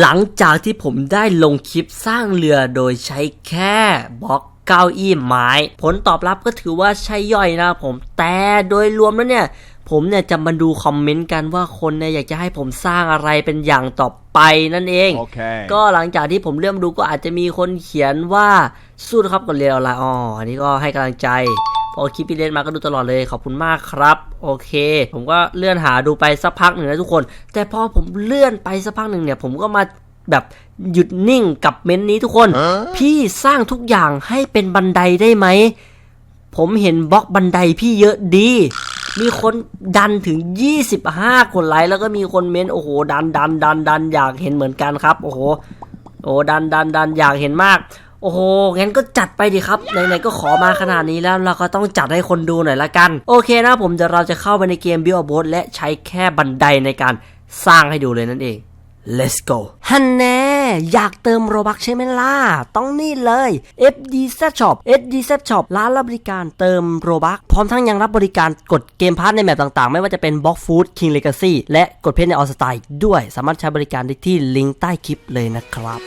หลังจากที่ผมได้ลงคลิปสร้างเรือโดยใช้แค่บล็อกเก้าอี้ไม้ ผลตอบรับก็ถือว่าใช่ย่อยนะครับผมแต่โดยรวมแล้วเนี่ย ผมเนี่ยจะมาดูคอมเมนต์กันว่าคนเนี่ยอยากจะให้ผมสร้างอะไรเป็นอย่างต่อไปนั่นเอง Okay. ก็หลังจากที่ผมเริ่มดูก็อาจจะมีคนเขียนว่าสู้นะครับกับเรียนออนไลน์อ๋ออันนี้ก็ให้กำลังใจ พอคลิปพี่เล่นมาก็ดูตลอดเลยขอบคุณมากครับ โอเค ผมก็เลื่อนหาดูไปสักพักหนึ่งนะทุกคน แต่พอผมเลื่อนไปสักพักหนึ่งเนี่ยผมก็มาแบบหยุดนิ่งกับเม้นต์นี้ทุกคน พี่สร้างทุกอย่างให้เป็นบันไดได้ไหม ผมเห็นบล็อกบันไดพี่เยอะดี มีคนดันถึง 25 คนไลค์แล้วก็มีคนเม้นต์โอ้โห ดันดันดันดันอยากเห็นเหมือนกันครับ โอ้โห โอ้ดันดันดันอยากเห็นมาก โอ้โห งั้นก็จัดไปดิครับ ไหนๆ ก็ขอมาขนาดนี้แล้วเราก็ต้องจัดให้คนดูหน่อยละกัน โอเคนะผมเดี๋ยวเราจะเข้าไปในเกม Build a Boat และใช้แค่บันไดในการสร้างให้ดูเลยนั่นเอง Let's go ฮันแน่อยากเติมโรบักใช่ไหมล่ะ ต้องนี่เลย FD z Shop FD z Shop ร้านรับบริการเติมโรบักพร้อมทั้งยังรับบริการกดเกมพาร์ทในแมปต่างๆ ไม่ว่าจะเป็น Box Food King Legacy และกดเพชรในออสไตล์ด้วย สามารถใช้บริการได้ที่ลิงก์ใต้คลิปเลยนะครับ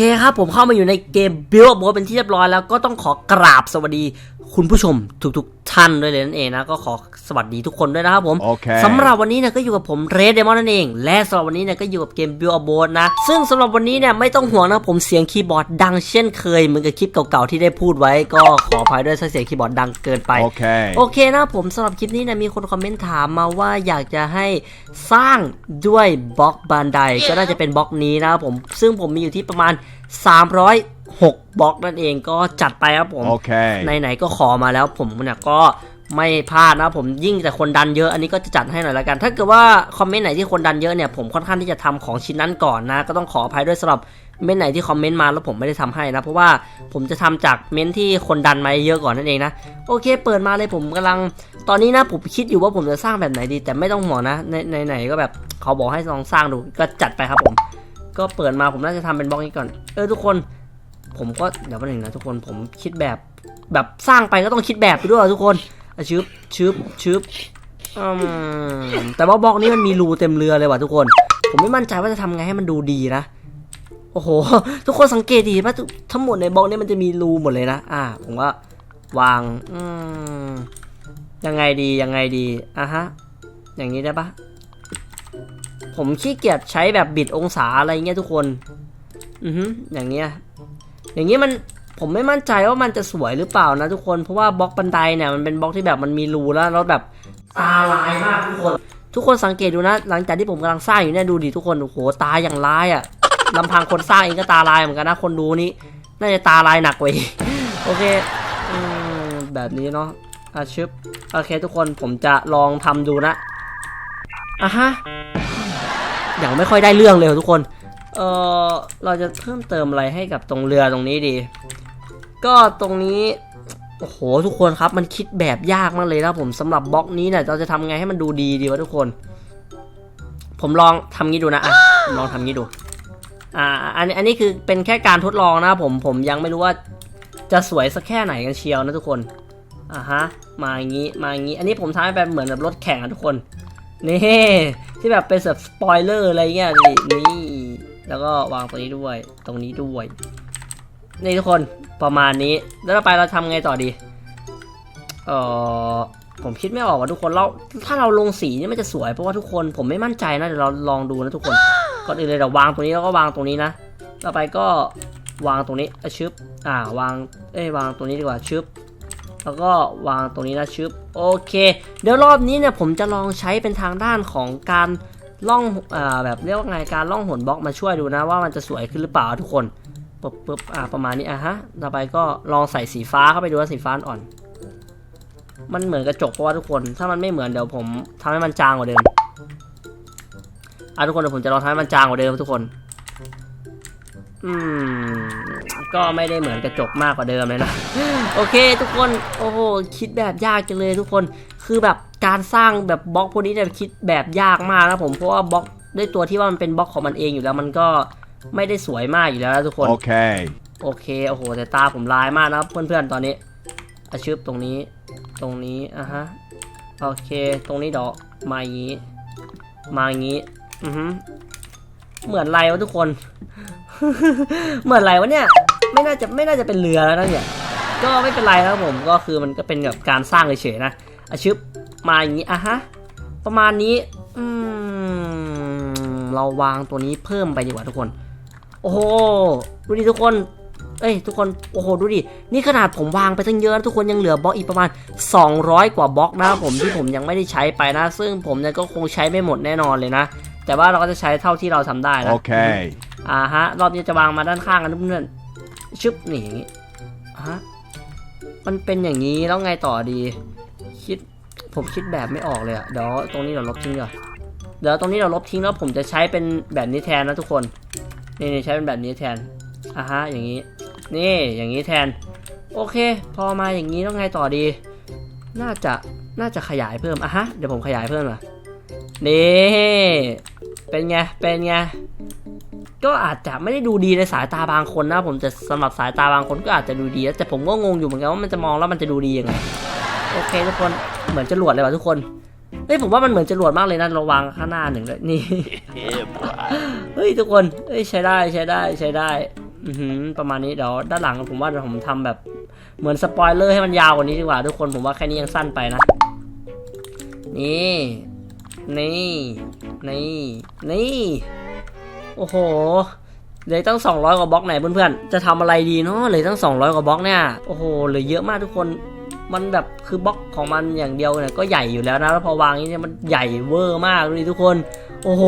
เคครับผมเข้ามาอยู่ในเกม Build a Boat เป็นที่เรียบร้อยแล้วก็ต้องขอกราบสวัสดีคุณผู้ชมทุกๆท่านด้วยเลยนั่นเองนะ ก็ขอสวัสดีทุกคนด้วยนะครับผมโอเคสำหรับวันนี้เนี่ยก็อยู่กับผมเรดเดมอนนั่นเอง และสำหรับวันนี้เนี่ยก็อยู่กับเกม Build a Boat นะ ซึ่งสำหรับวันนี้เนี่ยไม่ต้องห่วงนะผมเสียงคีย์บอร์ดดังเช่นเคยเหมือนกับคลิปเก่าๆที่ได้พูดไว้ ก็ขออภัยด้วยถ้าเสียงคีย์บอร์ดดังเกินไป Okay. โอเคนะผมสำหรับคลิปนี้นะมีคนคอมเมนต์ถามมาว่าอยากจะให้สร้างด้วยบล็อกบันไดก็น่าจะเป็นบล็อกนี้นะครับผมซึ่งผมมีอยู่ที่ประมาณ306บล็อกนั่นเองก็จัดไปครับผม Okay. ไหนๆก็ขอมาแล้วผมเนี่ยก็ไม่พลาดนะผมยิ่งแต่คนดันเยอะอันนี้ก็จะจัดให้หน่อยละกัน ถ้าเกิดว่าคอมเมนต์ไหนที่คนดันเยอะเนี่ยผมค่อนข้างที่จะทำของชิ้นนั้นก่อนนะ ก็ต้องขออภัยด้วยสำหรับเม้นต์ไหนที่คอมเมนต์มาแล้วผมไม่ได้ทำให้นะ เพราะว่าผมจะทำจากเม้นต์ที่คนดันมาเยอะก่อนนั่นเองนะ โอเค เปิดมาเลยผมกำลังตอนนี้นะผมคิดอยู่ว่าผมจะสร้างแบบไหนดี แต่ไม่ต้องห่วงนะในในไหนก็แบบเขาบอกให้ลองสร้างดูก็จัดไปครับผม ก็เปิดมาผมน่าจะทำเป็นบล็อกนี้ก่อน เออทุกคน ผมก็เดี๋ยววันหนึ่งนะทุกคนผมคิดแบบแบบสร้างไปก็ต้องคิดแบบไปด้วยทุกคนชึบชึบชึบแต่ว่าบล็อกนี้มันมีรูเต็มเรือเลยว่ะทุกคน ผมไม่มั่นใจว่าจะทำไงให้มันดูดีนะ โอ้โห ทุกคนสังเกตดีป่ะทุกทั้งหมดในบล็อกนี้มันจะมีรูหมดเลยนะ อ่า ผมว่าวางอืยังไงดียังไงดีอะฮะ อย่างนี้ได้ปะ ผมขี้เกียจใช้แบบบิดองศาอะไรเงี้ยทุกคน อือฮึอย่างเงี้ย อย่างนี้ยมันผมไม่มั่นใจว่ามันจะสวยหรือเปล่านะทุกคน เพราะว่าบล็อกบันไดเนี่ยมันเป็นบล็อกที่แบบมันมีรูแล้วแล้วแบบตาลายมากทุกคน ทุกคนสังเกตดูนะ หลังจากที่ผมกำลังสร้างอยู่เนี่ยดูดิทุกคนโอ้โหตาอย่างลายอะ่ะลำพังคนสร้างเองก็ตาลายเหมือนกันนะคนดูนี่น่าจะตาลายหนักกว่าอีกโอเคอแบบนี้เนาะอะชึบโอเคทุกคนผมจะลองทำดูนะอะฮะ อย่างไม่ค่อยได้เรื่องเลยทุกคน เออเราจะเพิ่มเติมอะไรให้กับตรงเรือตรงนี้ดี ก็ตรงนี้ โอ้โหทุกคนครับ มันคิดแบบยากมากเลยนะผมสำหรับบล็อกนี้เนี่ยเราจะทำไงให้มันดูดีดีวะทุกคน ผมลองทำงี้ดูนะอะลองทำงี้ดู อ่า อันนี้อันนี้คือเป็นแค่การทดลองนะผมผมยังไม่รู้ว่าจะสวยสักแค่ไหนกันเชียวนะทุกคน อ่าฮะ มาอย่างงี้ มาอย่างงี้ อันนี้ผมทำให้แบบเหมือนแบบรถแข่งอะทุกคน นี่ ที่แบบเป็นแบบสปอยเลอร์อะไรเงี้ยนี่นี่แล้วก็วางตรงนี้ด้วย ตรงนี้ด้วย นี่ทุกคนประมาณนี้ แล้วต่อไปเราทำไงต่อดี เออผมคิดไม่ออกว่าทุกคนเราถ้าเราลงสีนี่มันจะสวยเพราะว่าทุกคนผมไม่มั่นใจนะเดี๋ยวเราลองดูนะทุกคนก่อนอื่นเลยเราวางตรงนี้แล้วก็วางตรงนี้นะ ต่อไปก็วางตรงนี้ชึบอ่าวางเอ้ยวางตรงนี้ดีกว่าชึบ แล้วก็วางตรงนี้นะชึบโอเค เดี๋ยวรอบนี้เนี่ยผมจะลองใช้เป็นทางด้านของการล่องอ่าแบบเรียกว่าไงการล่องหนบล็อกมาช่วยดูนะว่ามันจะสวยขึ้นหรือเปล่าทุกคนปึ๊บปึ๊บอ่าประมาณนี้อะฮะต่อไปก็ลองใส่สีฟ้าเข้าไปดูว่าสีฟ้าอ่อน มันเหมือนกระจกเพราะว่าทุกคน ถ้ามันไม่เหมือนเดี๋ยวผมทำให้มันจางกว่าเดิมอะทุกคนเดี๋ยวผมจะลองทำให้มันจางกว่าเดิมทุกคน อืม ก็ไม่ได้เหมือนกระจกมากกว่าเดิมเลยนะโอเค ทุกคนโอ้โหคิดแบบยากจังเลยทุกคนคือแบบการสร้างแบบบล็อกพวกนี้เนี่ยคิดแบบยากมากนะผมเพราะว่าบล็อกด้วยตัวที่ว่ามันเป็นบล็อกของมันเองอยู่แล้วมันก็ไม่ได้สวยมากอยู่แล้วนะทุกคน Okay. โอเคโอ้โหแต่ตาผมลายมากนะครับเพื่อนๆตอนนี้อาชึบตรงนี้ตรงนี้อะฮะโอเค ตรงนี้เดอกมาอย่างนี้ มาอย่างนี้อือฮึเหมือนอะไรวะทุกคน เหมือนอะไรวะเนี่ย ไม่น่าจะไม่น่าจะเป็นเรือแล้วนะเนี่ย ก็ไม่เป็นไรนะครับผมก็คือมันก็เป็นแบบการสร้างเฉยๆนะอาชึบมาอย่างนี้อะฮะ ประมาณนี้ อืม เราวางตัวนี้เพิ่มไปดีกว่าทุกคน โอ้โห ดูดิทุกคน เอ้ยทุกคน โอ้โห ดูดิ นี่ขนาดผมวางไปตั้งเยอะนะทุกคนยังเหลือบล็อกอีกประมาณ 200 กว่าบล็อกนะครับผมที่ผมยังไม่ได้ใช้ไปนะ ซึ่งผมเนี่ยก็คงใช้ไม่หมดแน่นอนเลยนะ แต่ว่าเราก็จะใช้เท่าที่เราทำได้นะ Okay. อ่าฮะ รอบนี้จะวางมาด้านข้างกันเพื่อนๆ ชึบหนีอย่างงี้ฮะมันเป็นอย่างนี้แล้วไงต่อดี คิดผมคิดแบบไม่ออกเลยอะเดี๋ยวตรงนี้เราลบทิ้งก่อนเดี๋ยวตรงนี้เราลบทิ้งแล้วผมจะใช้เป็นแบบนี้แทนนะทุกคน นี่นี่ใช้เป็นแบบนี้แทนอะฮะอย่างนี้ นี่อย่างนี้แทน โอเค พอมาอย่างนี้แล้วไงต่อดี น่าจะน่าจะขยายเพิ่มอะฮะเดี๋ยวผมขยายเพิ่มอะนี่เป็นไงเป็นไง ก็อาจจะไม่ได้ดูดีในสายตาบางคนนะ ผมจะสำหรับสายตาบางคนก็อาจจะดูดีนะแต่ผมก็งงอยู่เหมือนกันว่ามันจะมองแล้วมันจะดูดียังไงโอเคทุกคนเหมือนจรวดเลยว่ะทุกคนเฮ้ยผมว่ามันเหมือนจรวดมากเลยนะเราวางข้างหน้าหนึ่งเลยนี่เฮ้ยทุกคนเฮ้ยใช้ได้ใช้ได้ใช้ได้อือหือประมาณนี้เดี๋ยวด้านหลังผมว่าเดี๋ยวผมทำแบบเหมือนสปอยเลอร์ให้มันยาวกว่านี้ดีกว่าทุกคนผมว่าแค่นี้ยังสั้นไปนะ นี่ นี่ นี่ นี่ โอ้โหเลยตั้ง 200 กว่าบล็อกไหนเพื่อนๆ จะทำอะไรดีเนาะเลยตั้ง 200 กว่าบล็อกเนี่ย โอ้โหเหลือเยอะมากทุกคน มันแบบคือบล็อกของมันอย่างเดียวเนี่ยก็ใหญ่อยู่แล้วนะ แล้วพอวางนี้เนี่ยมันใหญ่เวอร์มากดูดิทุกคน โอ้โห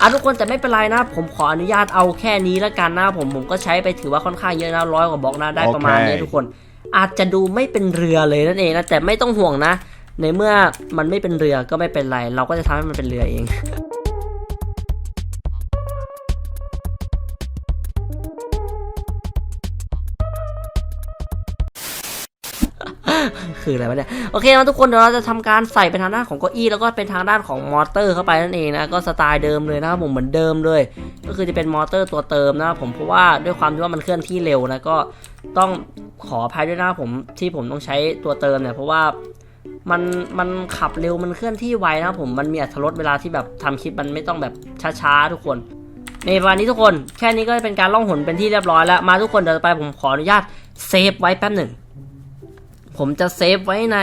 อะทุกคนแต่ไม่เป็นไรนะ ผมขออนุญาตเอาแค่นี้แล้วกันนะผมผมก็ใช้ไปถือว่าค่อนข้างเยอะนะร้อยกว่าบล็อกนะได้ประมาณนี้ทุกคน อาจจะดูไม่เป็นเรือเลยนั่นเองนะแต่ไม่ต้องห่วงนะ ในเมื่อมันไม่เป็นเรือก็ไม่เป็นไร เราก็จะทำให้มันเป็นเรือเอง คืออะไรวะเนี่ย โอเคนะทุกคนเดี๋ยวเราจะทำการใส่เป็นทางด้านของเก้าอี้แล้วก็เป็นทางด้านของมอเตอร์เข้าไปนั่นเองนะ ก็สไตล์เดิมเลยนะครับผมเหมือนเดิมเลย ก็คือจะเป็นมอเตอร์ตัวเติมนะครับผมเพราะว่าด้วยความที่ว่ามันเคลื่อนที่เร็วนะก็ต้องขออภัยด้วยนะผมที่ผมต้องใช้ตัวเติมเนี่ยเพราะว่ามันมันขับเร็วมันเคลื่อนที่ไวนะครับผมมันมีอัตรสเวลาที่แบบทำคลิปมันไม่ต้องแบบช้าๆทุกคนในวันนี้ทุกคนแค่นี้ก็เป็นการล่องหนเป็นที่เรียบร้อยแล้วมาทุกคนเดี๋ยวไปผมขออนุญาตเซฟไว้แป๊บหนึ่ง ผมจะเซฟไว้ใน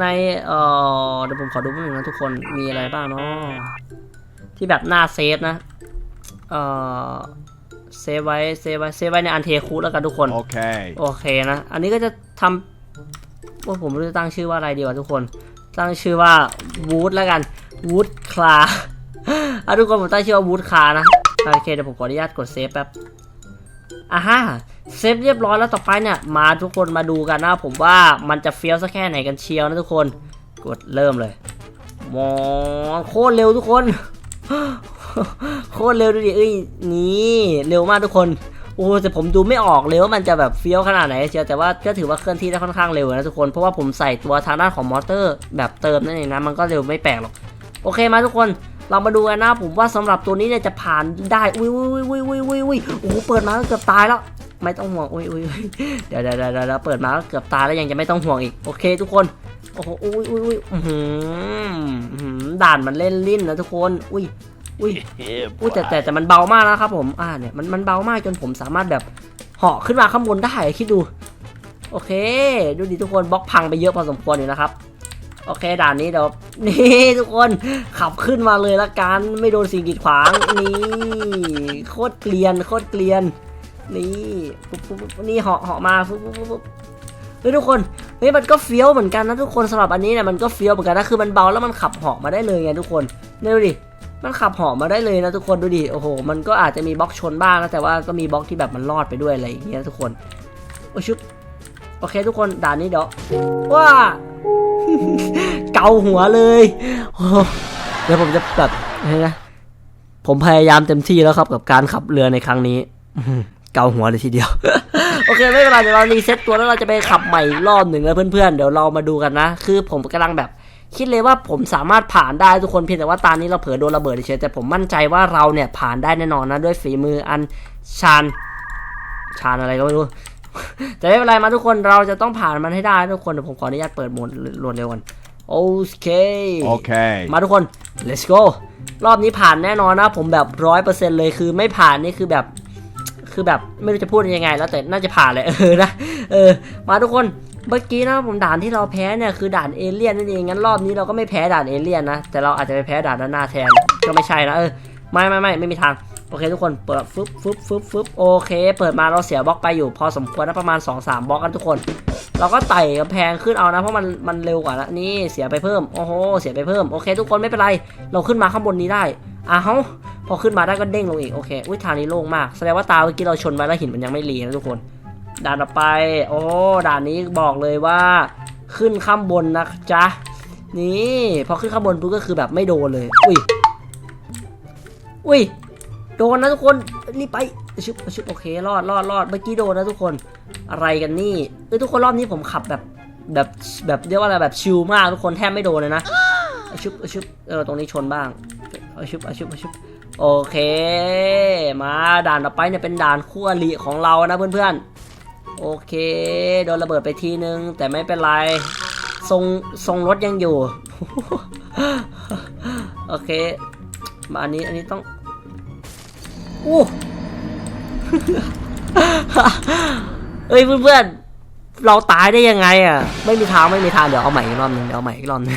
ในเอ่อเดี๋ยวผมขอดูแป๊บนึงนะทุกคนมีอะไรบ้างเนาะที่แบบหน้าเซฟนะเอ่อเซฟไว้เซฟไว้เซฟไว้ในอันเทคูแล้วกันทุกคน Okay. โอเคนะ อันนี้ก็จะทำว่าผมไม่รู้จะตั้งชื่อว่าอะไรดีวะทุกคน ตั้งชื่อว่าวูดแล้วกันวูดคลาอะทุกคนผมตั้งชื่อว่าวูดคลานะโอเคเดี๋ยวผมขออนุญาตกดเซฟแป๊บอะฮะ เซฟเรียบร้อยแล้วต่อไปเนี่ยมาทุกคนมาดูกันนะผมว่ามันจะเฟี้ยวสักแค่ไหนกันเชียวนะทุกคน กดเริ่มเลยมองโคตรเร็วทุกคน โคตรเร็วดูดิเอ้ยนี่เร็วมากทุกคนโอ้แต่ผมดูไม่ออกเลยว่ามันจะแบบเฟี้ยวขนาดไหนเชียวแต่ว่าก็ถือว่าเคลื่อนที่ได้ค่อนข้างเร็วนะทุกคนเพราะว่าผมใส่ตัวทางด้านของมอเตอร์ แบบเติมนั่นเองนะมันก็เร็วไม่แปลกหรอกโอเคมาทุกคนเรามาดูกันนะผมว่าสำหรับตัวนี้เนี่ยจะผ่านได้อุ้ยอุ้ยอุ้ยอุ้ยอุ้ยอุ้ยโอ้โหเปิดมาก็เกือบตายแล้ว ไม่ต้องห่วงอุ้ยอุ้ยเดี๋ยวเดี๋ยวเดี๋ยวเดี๋ยวเปิดมาก็เกือบตายแล้วยังจะไม่ต้องห่วงอีกโอเค ทุกคนโอ้โหอุ้ยอุ้ยอุ้ยหือด่านมันเล่นลิ้นนะทุกคนอุ้ยอุ้ยอุ้ยแต่แต่แต่มันเบามากนะครับผมอ่าเนี่ยมันมันเบามากจนผมสามารถแบบเหาะขึ้นมาข้างบนได้คิดดู โอเค ดูดิทุกคนบล็อกพังไปเยอะพอสมควรอยู่นะครับโอเคด่านนี้เดี๋ยวนี่ทุกคนขับขึ้นมาเลยละกันไม่โดนสิ่งกีดขวางนี่โคตรเกลียนโคตรเกลียน นี่ปุ๊บปุ๊บนี่เหาะเหาะมาปุ๊บปุ๊บปุ๊บเฮ้ยทุกคนเฮ้ยมันก็เฟี้ยวเหมือนกันนะทุกคนสำหรับอันนี้เนี่ยมันก็เฟี้ยวเหมือนกันนะคือมันเบาแล้วมันขับเหาะมาได้เลยไงทุกคนเนี่ยดูดิมันขับหอมมาได้เลยนะทุกคนดูดิโอ้โห มันก็อาจจะมีบล็อกชนบ้างนะแต่ว่าก็มีบล็อกที่แบบมันรอดไปด้วยอะไรอย่างเงี้ยทุกคนโอ้ชุบโอเคทุกคนด่านนี้เดี๋ยวว้าเกาหัวเลยโอ้เดี๋ยวผมจะแบบนไหมผมพยายามเต็มที่แล้วครับกับการขับเรือในครั้งนี้ เกาหัวเลยทีเดียว โอเคไม่เป็นไรเดี๋ยวเรารีเซ็ตตัวแล้วเราจะไปขับใหม่อีกรอบหนึ่งแล้วเพื่อนๆเดี๋ยวเรามาดูกันนะ คือผมกำลังแบบคิดเลยว่าผมสามารถผ่านได้ทุกคนเพียงแต่ว่าตอนนี้เราเผลอโดนระเบิดเฉยๆแต่ผมมั่นใจว่าเราเนี่ยผ่านได้แน่นอนนะด้วยฝีมืออันชาญชาญอะไรก็ไม่รู้แต่ไม่เป็นไรมาทุกคนเราจะต้องผ่านมันให้ได้ทุกคนเดี๋ยวผมขออนุญาตเปิดโหมดรวดเร็วก่อนโอเค Okay. มาทุกคน let's go รอบนี้ผ่านแน่นอนนะ ผมแบบร้อยเปอร์เซ็นต์เลยคือไม่ผ่านนี่คือแบบ คือแบบไม่รู้จะพูดยังไง แล้วแต่น่าจะผ่านเลยเออนะเออ มาทุกคนเมื่อกี้นะผมด่านที่เราแพ้เนี่ยคือด่านเอเลี่ยนนั่นเองงั้นรอบนี้เราก็ไม่แพ้ด่านเอเลี่ยนนะแต่เราอาจจะไปแพ้ด่านด้านหน้าแทนก็ไม่ใช่นะเออไม่ไม่ไม่ไม่มีทางโอเคทุกคนเปิดฟึบฟึบฟึบฟึบโอเค เปิดมาเราเสียบล็อกไปอยู่ พอสมควรนะประมาณ 2-3บล็อกกันทุกคน เราก็ไต่กำแพงขึ้นเอานะเพราะมันมันเร็วกว่าละนี่เสียไปเพิ่มโอ้โหเสียไปเพิ่มโอเค ทุกคนไม่เป็นไร เราขึ้นมาข้างบนนี้ได้อ้าว พอขึ้นมาได้ก็เด้งลงอีกโอเคอุ้ยทางนี้โล่งมากแสดงว่าตาเมื่อกี้เราชนไว้แล้วหินมันยังไม่รีนะทุกคน ด่านต่อไป โอ้ด่านนี้บอกเลยว่า ขึ้นข้างบนนะจ๊ะนี่พอขึ้นข้างบนปุ๊บก็คือแบบไม่โดนเลย อุ้ยอุ้ยโดนนะทุกคนรีบไปชึบชึบโอเครอดรอดรอดเมื่อกี้โดนนะทุกคนอะไรกันนี่เอ้ยทุกคนรอบนี้ผมขับแบบแบบแบบเรียกว่าอะไรแบบชิลมากทุกคนแทบไม่โดนเลยนะชึบชึบเออตรงนี้ชนบ้างชึบชึบชึบ โอเค มาด่านต่อไปเนี่ยเป็นด่านคู่อริของเรานะเพื่อนๆ โอเค โดนระเบิดไปทีนึง แต่ไม่เป็นไร ทรงทรงรถยังอยู่ โอเค มาอันนี้อันนี้ต้องอู้เฮ้ยเพื่อนๆ เราตายได้ยังไงอะ ไม่มีทางไม่มีทางเดี๋ยวเอาใหม่อีกรอบหนึงเดี๋ยวเอาใหม่อีกรอบหนึง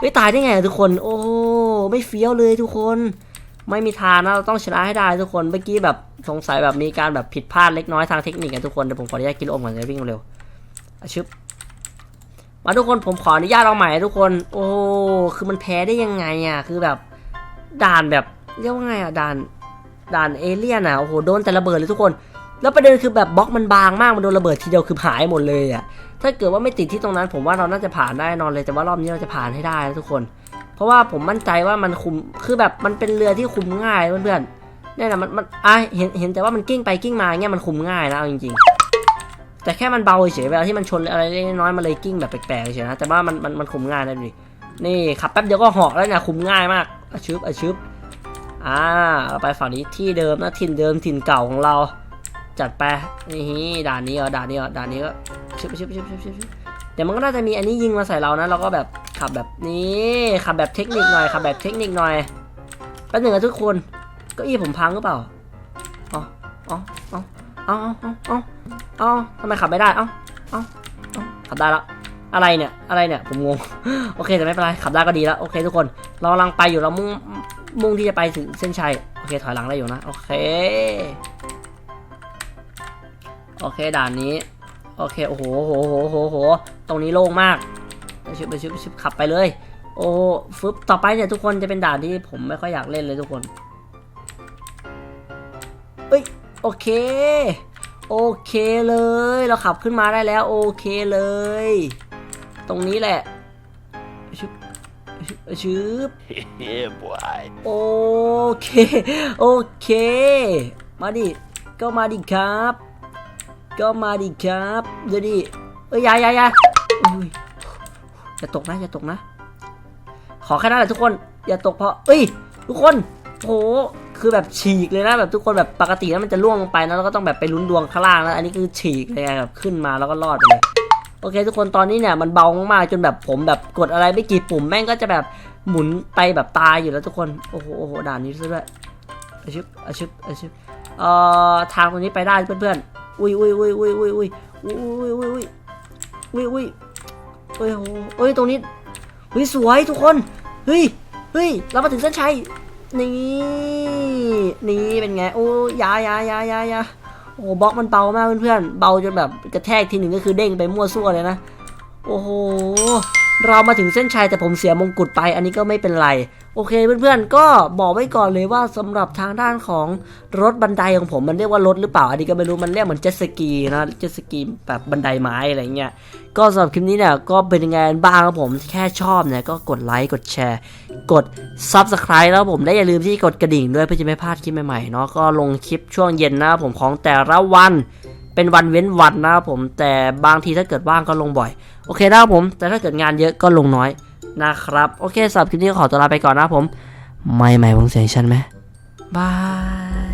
เฮ้ยตายได้ไงอะทุกคน โอ้ไม่เฟี้ยวเลยทุกคน ไม่มีทางนะเราต้องชนะให้ได้ทุกคนเมื่อกี้แบบสงสัยแบบมีการแบบผิดพลาดเล็กน้อยทางเทคนิคกันทุกคนเดี๋ยวผมขออนุญาตกินอมก่อนจะวิ่งเร็วอชึบมาทุกคนผมขออนุญาตเอาใหม่ทุกคน โอ้คือมันแพ้ได้ยังไงอะคือแบบด่านแบบเรียกว่าไงอะด่านด่านเอเลี่ยนอะโอ้โหโดนแต่ระเบิดเลยทุกคน แล้วประเด็นคือแบบบล็อกมันบางมากมันโดนระเบิดทีเดียวคือหายหมดเลยอะถ้าเกิดว่าไม่ติดที่ตรงนั้น ผมว่าเราน่าจะผ่านได้นอนเลยแต่ว่ารอบนี้เราจะผ่านให้ได้นะทุกคน เพราะว่าผมมั่นใจว่ามันคุมคือแบบมันเป็นเรือที่คุมง่ายเพื่อนๆนี่ยนะมันมันอะเห็นเห็นแต่ว่ามันกิ้งไปกิ้งมาเงี้ยมันคุมง่ายนะเอาจริงๆ แต่แค่มันเบาเฉยๆเวลาที่มันชนอะไรเล็กน้อยๆมันเลยกิ้งแบบแปลกๆเฉยนะแต่ว่ามันมันมันคุมง่ายนะดูดินี่ขับแป๊บเดียวก็เหาะแล้วเนี่ยคุมง่ายมากอชึบอชึบอ่าเราไปฝั่งนี้ที่เดิมนะถิ่นเดิมถิ่นเก่าของเรา จัดไปนี่ด่านนี้เหรอด่านนี้เหรอด่านนี้ก็ชิบชิบชิบชิบชิบชิบเดี๋ยวมันก็น่าจะมีอันนี้ยิงมาใส่เรานะเราก็แบบ ขับแบบนี้ขับแบบเทคนิคหน่อยขับแบบเทคนิคหน่อยแป๊บหนึ่งนะทุกคนก็อี้ผมพังหรือเปล่าอ๋ออ๋ออ๋ออ๋ออ๋ออ๋อทำไมขับไม่ได้อ้าเอ้าเอ้าขับได้แล้วอะไรเนี่ยอะไรเนี่ยผมงงโอเคแต่ไม่เป็นไรขับได้ก็ดีแล้วโอเค ทุกคนเรากำลังไปอยู่เรามุ่งมุ่งที่จะไปถึงเส้นชัยโอเคถอยหลังได้อยู่นะโอเคโอเคด่านนี้ โอเคโอ้โหโหโหโหโหตรงนี้โล่งมาก ไปชิบไปชิบไปชิบขับไปเลย โอ้ฟึบต่อไปเนี่ยทุกคนจะเป็นด่านที่ผมไม่ค่อยอยากเล่นเลยทุกคนเอ้ยโอเค โอเคเลย เราขับขึ้นมาได้แล้ว โอเคเลย ตรงนี้แหละชิบชิบชิบ Yeah, boy. โอเค โอเค มาดิ ก็มาดิครับ ก็มาดิครับเดี๋ยวดิ เอ้ยอยาอยาอยาอุ้ย อย่าตกนะอย่าตกนะ ขอแค่นั้นแหละทุกคน อย่าตกเพราะเอ้ย ทุกคนโหคือแบบฉีกเลยนะแบบทุกคนแบบปกติแล้วมันจะล่วงลงไปนะแล้วก็ต้องแบบไปลุ้นดวงข้างล่างแล้วอันนี้คือฉีกเลยไงแบบขึ้นมาแล้วก็รอดเลยโอเค ทุกคนตอนนี้เนี่ยมันเบามากๆจนแบบผมแบบกดอะไรไม่กี่ปุ่มแม่งก็จะแบบหมุนไปแบบตายอยู่แล้วทุกคนโอ้โหโอ้โหด่านนี้ซะด้วยอาชิบอาชิบอาชิบเอ่อทางตรงนี้ไปได้เพื่อนๆอุ้ยอุ้ยอุ้ยอุ้ยอุ้ยอุ้ยอุ้ยอุ้ยอุ้ยอุ้ยอุ้ย อุ้ยโอ้ยโหเอ้ยตรงนี้เฮ้ยสวยทุกคน เฮ้ย เฮ้ย เรามาถึงเส้นชัย นี่ นี่เป็นไง โอ้ยายายายายาโอ้บล็อกมันเบามากเพื่อนๆ เบาจนแบบกระแทกทีหนึ่งก็คือเด้งไปมั่วซั่วเลยนะ โอ้โห เรามาถึงเส้นชัยแต่ผมเสียมงกุฎไป อันนี้ก็ไม่เป็นไร โอเคเพื่อนๆ ก็บอกไว้ก่อนเลยว่าสำหรับทางด้านของรถบันไดของผมมันเรียกว่ารถหรือเปล่า อันนี้ก็ไม่รู้มันเรียกเหมือนเจ็ตสกีนะเจ็ตสกีแบบบันไดไม้อะไรเงี้ยก็สำหรับคลิปนี้เนี่ยก็เป็นยังไงบ้างครับผมแค่ชอบเนี่ยก็กดไลค์กดแชร์ กด Subscribe แล้วผมและอย่าลืมที่กดกระดิ่งด้วยเพื่อจะไม่พลาดคลิปใหม่ๆเนาะก็ลงคลิปช่วงเย็นนะครับผมของแต่ละวัน เป็นวันเว้นวันนะครับผมแต่บางทีถ้าเกิดว่างก็ลงบ่อย โอเคนะครับผม แต่ถ้าเกิดงานเยอะก็ลงน้อยนะครับ โอเคสำหรับคลิปนี้ก็ขอตัวลาไปก่อนนะครับผม ไม่ไม่วงเสียงฉันไหมบาย